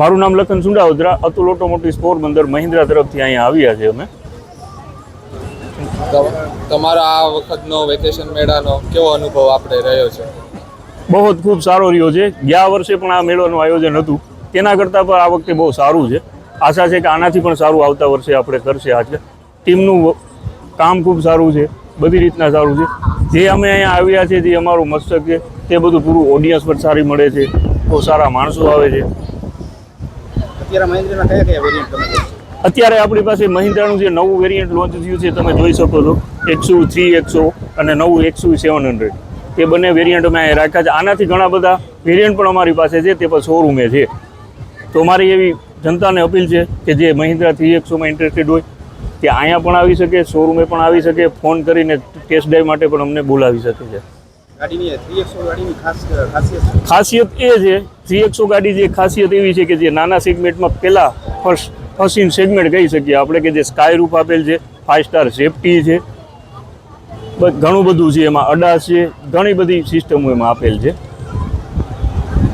મારું નામ લખન સુંડાવદરા અતુલ ઓટોમોટિવ પોરબંદર મહિન્દ્રા તરફથી અહીંયા આવ્યા છે અમે. તમારા આ વખતનો વેકેશન મેળાનો કેવો અનુભવ આપણે રહ્યો છે? બહુ જ ખૂબ સારો રહ્યો છે. ગયા વર્ષે પણ આ મેળાનું આયોજન હતું. તેના કરતાં પણ આ વખતે બહુ સારું છે. આશા છે કે આનાથી પણ સારું આવતા વર્ષે આપણે કરશે આજે ટીમનું કામ ખૂબ સારું છે. બધી રીતના સારું છે. જે અમે અહીંયા આવ્યા છે જે અમારું મસ્તક છે તે બધું પૂરું ઓડિયન્સ પણ સારી મળે છે. બહુ સારા માણસો આવે છે. અત્યારે આપણી પાસે મહિન્દ્રાનું જે નવું વેરિયન્ટ લોન્ચ થયું છે તમે જોઈ શકો છો. એકસો થ્રી એકસો અને નવું એકસો સેવન હંડ્રેડ તે બંને વેરિયન્ટ અમે અહીંયા રાખ્યા છે. આનાથી ઘણા બધા વેરિયન્ટ પણ અમારી પાસે છે તે પણ શોરૂમે છે. તો મારી એવી જનતાને અપીલ છે કે જે મહિન્દ્રા થ્રી એકસોમાં ઇન્ટરેસ્ટેડ હોય તે અહીંયા પણ આવી શકે શોરૂમે પણ આવી શકે ફોન કરીને ટેસ્ટ ડ્રાઈવ માટે પણ અમને બોલાવી શકે છે. ખાસિયત એ છે થ્રી એકસો ગાડી જે ખાસિયત એવી છે કે જે નાના સેગમેન્ટમાં પહેલાં ફર્સ્ટ ફર્સ્ટ ઇન સેગમેન્ટ કહી શકીએ આપણે કે જે સ્કાય રૂપ આપેલ છે ફાઇવ સ્ટાર સેફટી છે. ઘણું બધું છે એમાં અડાસ છે, ઘણી બધી સિસ્ટમો એમાં આપેલ છે.